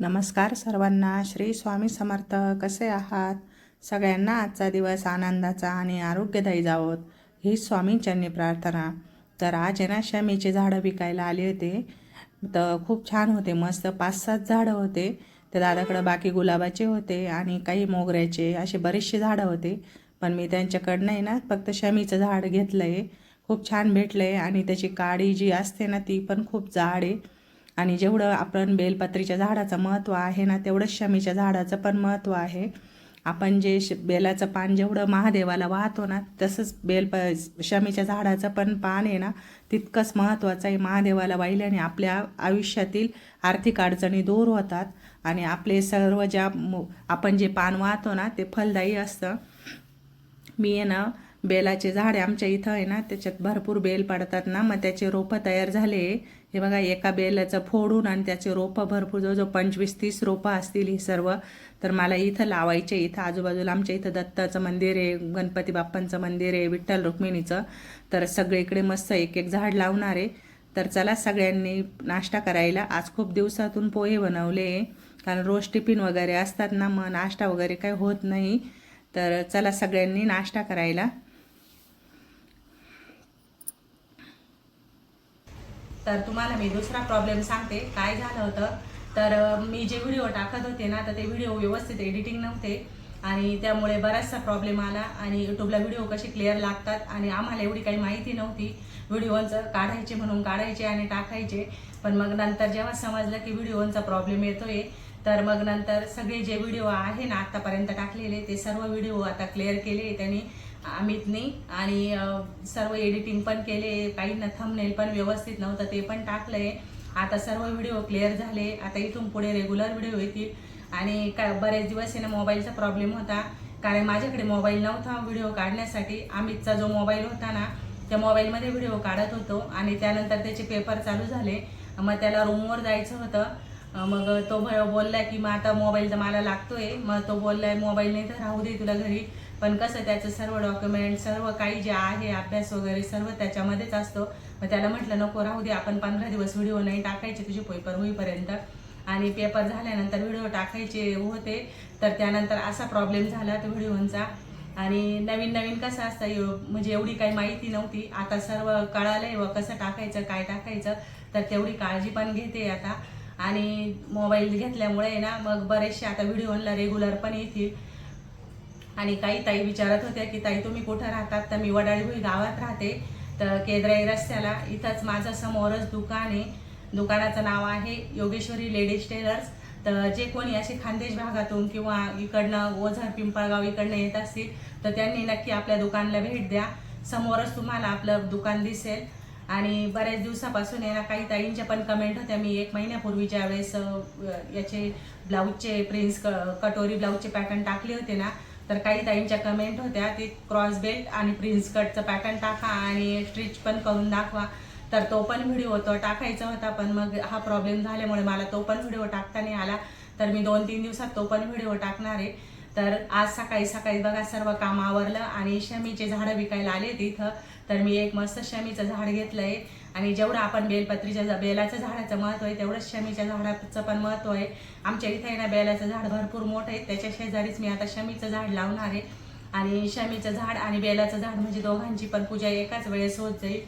नमस्कार सर्वांना. श्री स्वामी समर्थ. कसे आहात? सगळ्यांना आजचा दिवस आनंदाचा आणि आरोग्यदायी जावोत. ही स्वामींच्यांनी प्रार्थना. तर आज आहे ना शमीचे झाडं विकायला आले होते. तर खूप छान होते मस्त पाच सात झाडं होते. त्या दादाकडं बाकी गुलाबाचे होते आणि काही मोगऱ्याचे असे बरेचसे झाडं होते. पण मी त्यांच्याकडनं आहे ना फक्त शमीचं झाड घेतलं आहे खूप छान भेटलं आहे आणि त्याची काडी जी असते ना ती पण खूप जाड आहे. आणि जेवढं आपण बेलपत्रीच्या झाडाचं महत्त्व आहे ना तेवढंच शमीच्या झाडाचं पण महत्त्व आहे. आपण जे श बेलाचं पान जेवढं महादेवाला वाहतो ना तसंच बेल प शमीच्या झाडाचं पण पान आहे ना तितकंच महत्त्वाचं आहे. महादेवाला वाहिल्याने आपल्या आयुष्यातील आर्थिक अडचणी दूर होतात आणि आपले सर्व ज्या मु- आपण जे पान वाहतो ना ते फलदायी असतं. मी आहे ना बेलाचे झाड आहे आमच्या इथं आहे ना त्याच्यात भरपूर बेल पडतात ना मग त्याचे रोपं तयार झाले. हे बघा एका बेलाचं फोडून आणि त्याचे रोपं भरपूर जवळजवळ पंचवीस तीस रोपं असतील ही सर्व. तर मला इथं लावायचे इथं आजूबाजूला आमच्या इथं दत्ताचं मंदिर आहे गणपती बाप्पांचं मंदिर आहे विठ्ठल रुक्मिणीचं. तर सगळीकडे मस्त एक एक झाड लावणार आहे. तर चला सगळ्यांनी नाश्ता करायला. आज खूप दिवसातून पोहे बनवले. कारण रोज टिफिन वगैरे असतात ना मग नाश्ता वगैरे काही होत नाही. तर चला सगळ्यांनी नाश्ता करायला. तर तुम्हाला मी दुसरा प्रॉब्लेम सांगते. काय झालं होतं? तर मी जे व्हिडिओ टाकत होते ना तर ते व्हिडिओ व्यवस्थित एडिटिंग नव्हते. आणि त्यामुळे बराचसा प्रॉब्लेम आला आणि यूट्यूबला व्हिडिओ कसे क्लिअर लागतात आणि आम्हाला एवढी काही माहिती नव्हती. व्हिडिओंचं काढायचे म्हणून काढायचे आणि टाकायचे. पण मग नंतर जेव्हा समजलं की व्हिडिओंचा प्रॉब्लेम येतोय तर मग नंतर सगळे जे व्हिडिओ आहे ना आत्तापर्यंत टाकलेले ते सर्व व्हिडिओ आता क्लिअर केले त्यांनी. अमितनी आणि सर्व एडिटिंग पण केले काहींना थंबनेल पण व्यवस्थित नव्हतं ते पण टाकलंय. आता सर्व व्हिडिओ क्लिअर झाले. आता इथून पुढे रेग्युलर व्हिडिओ येतील. आणि काय बरेच दिवस येणं मोबाईलचा प्रॉब्लेम होता. कारण माझ्याकडे मोबाईल नव्हता व्हिडिओ काढण्यासाठी. अमितचा जो मोबाईल होता ना त्या मोबाईलमध्ये व्हिडिओ काढत होतो. आणि त्यानंतर त्याचे पेपर चालू झाले. मग त्याला रूमवर जायचं होतं. मग तो बोलला की मग आता मोबाईल तर मला लागतोय. मग तो बोललाय मोबाईल नाही तर राहू दे तुला घरी. पण कसं त्याचं सर्व डॉक्युमेंट सर्व काही जे आहे अभ्यास वगैरे सर्व त्याच्यामध्येच असतो. मग त्याला म्हटलं नको राहू दे आपण पंधरा दिवस व्हिडिओ नाही टाकायचे तुझे पेपर होईपर्यंत. आणि पेपर झाल्यानंतर व्हिडिओ टाकायचे होते. तर त्यानंतर असा प्रॉब्लेम झाला तो व्हिडिओंचा आणि नवीन नवीन कसं असतं एव- म्हणजे एवढी काही माहिती नव्हती. आता सर्व कळालंय व कसं टाकायचं काय टाकायचं तर तेवढी काळजी पण घेते आता. आणि मोबाईल घेतल्यामुळे ना मग बरेचसे आता व्हिडिओला रेग्युलर पण येतील. आणि काही ताई विचारत होत्या की ताई तुम्ही कुठं राहतात? तर मी वडाळीभुई गावात राहते. तर केद्राई रस्त्याला इथंच माझं समोरच दुकान आहे. दुकानाचं नाव आहे योगेश्वरी लेडीज टेलर्स. तर जे कोणी असे खानदेश भागातून किंवा इकडनं ओझर पिंपळगाव इकडनं येत असतील तर त्यांनी नक्की आपल्या दुकानला भेट द्या. समोरच तुम्हाला आपलं दुकान दिसेल. आणि बऱ्याच दिवसापासून आहे ना काही ताईंच्या पण कमेंट होत्या. मी एक महिन्यापूर्वी ज्यावेळेस याचे ब्लाऊजचे प्रिन्स क कटोरी ब्लाऊजचे पॅटर्न टाकले होते ना तर काही ताईंच्या कमेंट होत्या ते क्रॉस बेल्ट आणि प्रिन्स कटचं पॅटर्न टाका आणि स्टिच पण करून दाखवा. तर तो पण व्हिडिओ तो टाकायचा होता पण मग हा प्रॉब्लेम झाल्यामुळे मला तो पण व्हिडिओ टाकता नाही आला. तर मी दोन तीन दिवसात तो पण व्हिडिओ टाकणार आहे. तर आज सकाळी सकाळी बघा सर्व काम आवरलं आणि शमीचे झाडं विकायला आले तिथं. तर मी एक मस्त शमीचं झाड घेतलं आहे आणि जेवढं आपण बेलपत्रीच्या बेलाचं झाडाचं महत्त्व आहे तेवढंच शमीच्या झाडाचं पण महत्त्व आहे. आमच्या इथे आहे ना बेलाचं झाड भरपूर मोठं आहे. त्याच्या शेजारीच मी आता शमीचं झाड लावणार आहे. आणि शमीचं झाड आणि बेलाचं झाड म्हणजे दोघांची पण पूजा एकाच वेळेस होत जाईल.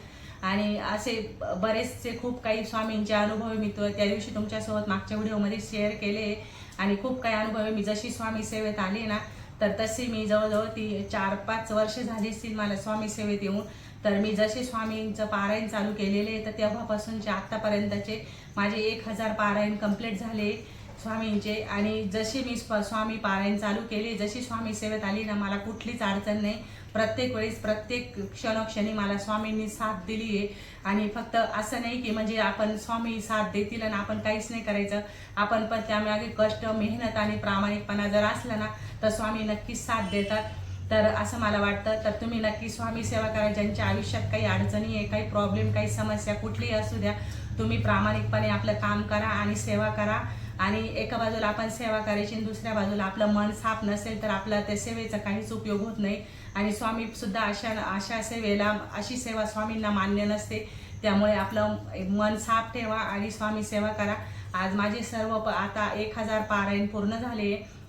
आणि असे बरेचसे खूप काही स्वामींचे अनुभव मी तो त्या दिवशी तुमच्यासोबत मागच्या व्हिडिओमध्ये शेअर केले. आणि खूप काही अनुभव मी जशी स्वामी सेवेत आले ना तर तशी मी जवळजवळ ती चार पाच वर्ष झाली असतील मला स्वामी सेवेत येऊन. तर मी जसे स्वामींचं पारायण चालू केलेले तर तेव्हापासूनचे आत्तापर्यंतचे माझे एक हजार पारायण कंप्लीट झाले स्वामींचे. आणि जशी मी स्व- स्वामी पारायण चालू केले जशी स्वामी सेवेत आली ना मला कुठलीच अडचण नाही. प्रत्येक वेळेस प्रत्येक क्षणोक्षणी मला स्वामींनी साथ दिली आहे. आणि फक्त असं नाही की म्हणजे आपण स्वामी साथ देतील आणि आपण काहीच नाही करायचं. आपण पण त्यामागे कष्ट मेहनत आणि प्रामाणिकपणा जर असला ना तर स्वामी नक्कीच साथ देतात. तर असं मला वाटतं. तर तुम्ही नक्की स्वामी सेवा करा. ज्यांच्या आयुष्यात काही अडचणी आहे काही प्रॉब्लेम काही समस्या कुठलीही असू द्या तुम्ही प्रामाणिकपणे आपलं काम करा आणि सेवा करा. आणि एका बाजूला आपण सेवा करायची आणि दुसऱ्या बाजूला आपलं मन साफ नसेल तर आपलं त्या सेवेचा काहीच उपयोग होत नाही. आणि स्वामी सुद्धा अशा अशा सेवेला अशी सेवा स्वामींना मान्य नसते. त्यामुळे आपलं मन साफ ठेवा आणि स्वामी सेवा करा. आज माझे सर्व प- आता एक हजार पारायण पूर्ण झाले आहे.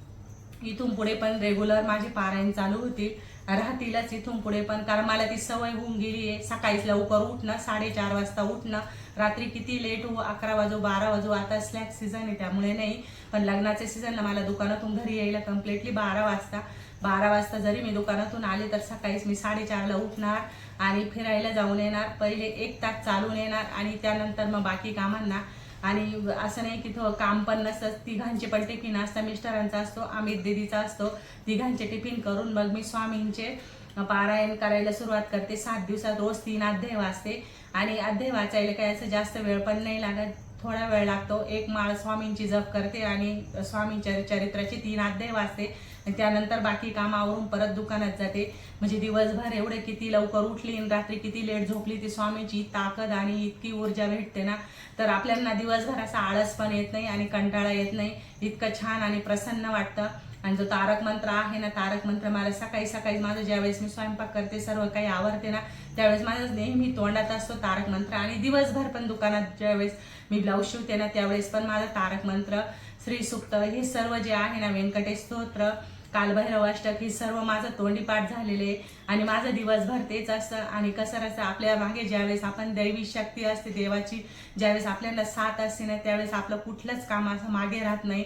इथून पुढे पण रेग्युलर माझे पारायण चालू होतील राहतीलच इथून पुढे पण कारण मला ती सवय होऊन गेली आहे. सकाळीच लवकर उठणं साडेचार वाजता उठणं. रात्री किती लेट हो अकरा वाजो बारा वाजो आता स्लॅक सीझन आहे त्यामुळे नाही. पण लग्नाच्या सीझनला मला दुकानातून घरी यायला कम्प्लिटली बारा वाजता. बारा वाजता जरी मी दुकानातून आले तर सकाळीच मी साडेचारला उठणार आणि फिरायला जाऊन येणार. पहिले एक तास चालून येणार आणि त्यानंतर मग बाकी कामांना आणि असं नाही की तो काम पण नसतं तिघांचे पण टिफिन असतं मिस्टरांचा असतो अमित दिदीचा असतो तिघांचे टिफिन करून मग मी स्वामींचे पारायण करायला सुरुवात करते. सात दिवसात रोज तीन अध्याय वाचते. आणि अध्याय वाचायला काय असं जास्त वेळ पण नाही लागत. थोडा वेळ लागतो. एक माळ स्वामींची जप करते आणि स्वामींच्या चरित्राचे तीन अध्याय वाचते. त्यानंतर बाकी कामावरून परत दुकानात जाते. म्हणजे दिवसभर एवढे किती लवकर उठली आणि रात्री किती लेट झोपली ती स्वामीची ताकद आणि इतकी ऊर्जा भेटते ना. तर आपल्याला दिवसभर असा आळस पण येत नाही आणि कंटाळा येत नाही. इतकं छान आणि प्रसन्न वाटतं. आणि जो तारक मंत्र आहे ना तारक मंत्र मला सकाळी सकाळी माझं ज्यावेळेस मी स्वयंपाक करते सर्व काही आवडते ना त्यावेळेस माझं नेहमी तोंडात असतो तारक मंत्र. आणि दिवसभर पण दुकानात ज्यावेळेस मी ब्लाऊज शिवते ना त्यावेळेस पण माझं तारक मंत्र श्री सुक्त हे सर्व जे आहे ना व्यंकटेश स्तोत्र कालभैरव अष्टक हे सर्व माझं तोंडी पाठ झालेले आहे. आणि माझं दिवसभर तेच असतं. आणि कसं असतं आपल्या मागे ज्यावेळेस आपण दैवी शक्ती असते देवाची ज्यावेळेस आपल्याला साथ असते ना त्यावेळेस आपलं कुठलंच काम असं मागे राहत नाही.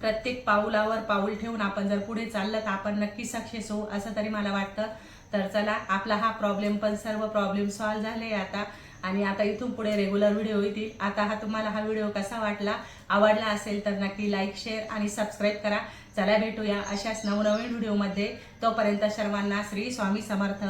प्रत्येक पाऊलावर पाऊल ठेवून आपण जर पुढे चाललं तर आपण नक्की सक्सेस होऊ असं तरी मला वाटतं. तर चला आपला हा प्रॉब्लेम पण सर्व प्रॉब्लेम सॉल्व्ह झाले आता. आणि आता इथून पुढे रेग्युलर व्हिडिओ येतील. आता हा तुम्हाला हा व्हिडिओ कसा वाटला आवडला असेल तर नक्की लाईक शेअर आणि सबस्क्राईब करा. चला भेटूया अशाच नवनवीन व्हिडिओमध्ये तोपर्यंत सर्वांना श्री स्वामी समर्थ.